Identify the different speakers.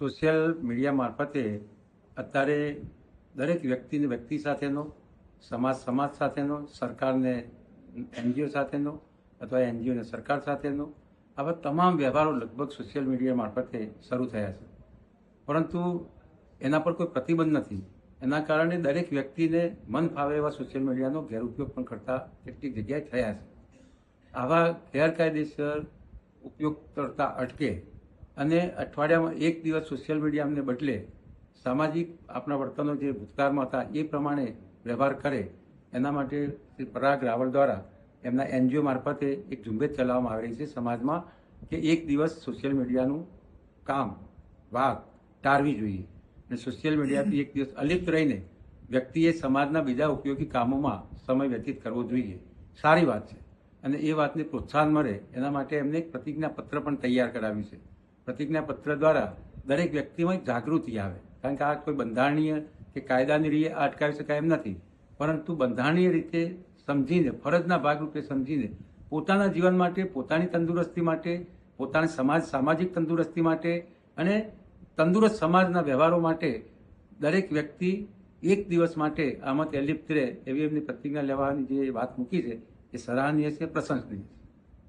Speaker 1: Social media મારફતે અત્યારે દરેક વ્યક્તિને વ્યક્તિ સાથેનો, સમાજ સમાજ સાથેનો, સરકારને એનજીઓ સાથેનો અથવા એનજીઓને સરકાર સાથેનો, આવા તમામ વ્યવહારો લગભગ સોશિયલ મીડિયા મારફતે શરૂ થયા છે. પરંતુ એના પર કોઈ પ્રતિબંધ નથી. એના કારણે દરેક વ્યક્તિને મન ફાવે એવા સોશિયલ મીડિયાનો ગેરઉપયોગ પણ કરતા કેટલીક જગ્યાએ થયા છે. આવા ગેરકાયદેસર ઉપયોગ કરતા અટકે અને અઠવાડિયામાં એક દિવસ સોશિયલ મીડિયાને બદલે સામાજિક આપણા વર્તનો જે ભૂતકાળમાં હતા, એ પ્રમાણે વ્યવહાર કરે, એના માટે શ્રી પરાગ રાવલ દ્વારા એમના એનજીઓ મારફતે એક ઝુંબેશ ચલાવવામાં આવી રહી છે સમાજમાં કે એક દિવસ સોશિયલ મીડિયાનું કામ વાત ટાળવી જોઈએ. અને સોશિયલ મીડિયાથી એક દિવસ અલિપ્ત રહીને વ્યક્તિએ સમાજના બીજા ઉપયોગી કામોમાં સમય વ્યતીત કરવો જોઈએ. સારી વાત છે. અને એ વાતને પ્રોત્સાહન મળે, એના માટે એમને એક પ્રતિજ્ઞાપત્ર પણ તૈયાર કરાવ્યું છે. પ્રતિજ્ઞાપત્ર દ્વારા દરેક વ્યક્તિમાં જાગૃતિ આવે. કારણ કે આ કોઈ બંધારણીય કે કાયદાની રીતે અટકાવી શકાય એમ નથી. પરંતુ બંધારણીય રીતે સમજીને, ફરજના ભાગરૂપે સમજીને, પોતાના જીવન માટે, પોતાની તંદુરસ્તી માટે, પોતાના સમાજ, સામાજિક તંદુરસ્તી માટે અને તંદુરસ્ત સમાજના વ્યવહારો માટે દરેક વ્યક્તિ એક દિવસ માટે આમાં તે લિપ્ત રહે એવી એમની પ્રતિજ્ઞા લેવાની જે વાત મૂકી છે, એ સરાહનીય છે, પ્રશંસનીય છે.